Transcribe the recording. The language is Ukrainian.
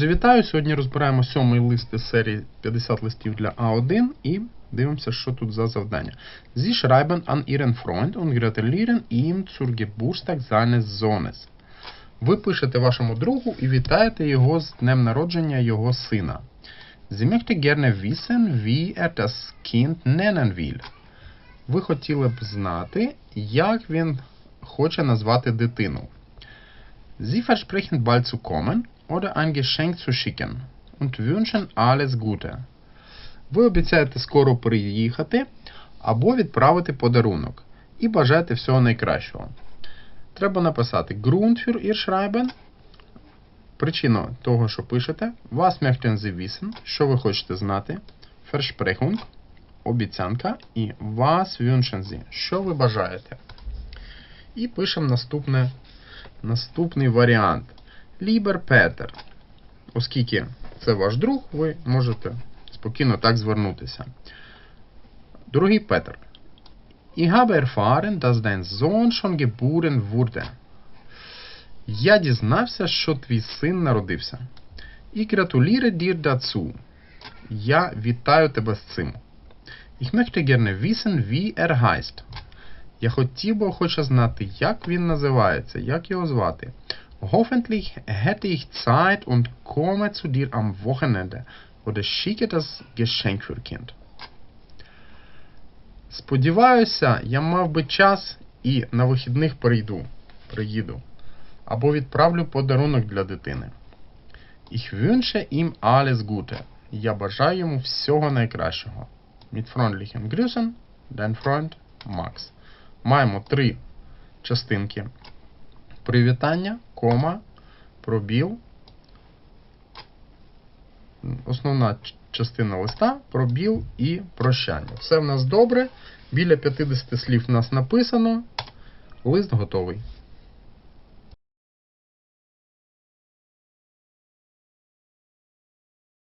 Друзі, вітаю! Сьогодні розбираємо сьомий лист із серії 50 листів для А1 і дивимося, що тут за завдання. Sie schreiben an Ihren Freund und gratulieren ihm zur Geburtstag seines Sohnes. Ви пишете вашому другу і вітаєте його з днем народження його сина. Sie möchte gerne wissen, wie er das Kind nennen will. Ви хотіли б знати, як він хоче назвати дитину. Sie versprechen bald zu kommen oder ein Geschenk zu schicken und wünschen alles Gute. Ви обіцяєте скоро приїхати або відправити подарунок і бажаєте всього найкращого. Треба написати Grund für Ihr Schreiben, причину того, що пишете, Was möchten Sie wissen, що ви хочете знати, Versprechung, обіцянка і Was wünschen Sie, що ви бажаєте. І пишемо наступне Наступний варіант. Лібер Петер. Оскільки це ваш друг, ви можете спокійно так звернутися. Дорогий Петер. Ich habe erfahren, dass dein. Я дізнався, що твій син народився. Ich gratuliere dir dazu. Я вітаю тебе з цим. Ich möchte gerne wissen, wie er heißt. Я хотів би охоче знати, як він називається, як його звати. Hoffentlich hätte ich Zeit und komme zu dir am Wochenende oder schicke das Geschenk für Kind. Сподіваюся, я мав би час і на вихідних прийду, приїду. Або відправлю подарунок для дитини. Ich wünsche ihm alles Gute. Я бажаю йому всього найкращого. Mit freundlichen Grüßen, dein Freund Max маємо три частинки привітання, кома, пробіл. Основна частина листа, пробіл і прощання. Все в нас добре. Біля 50 слів в нас написано. Лист готовий.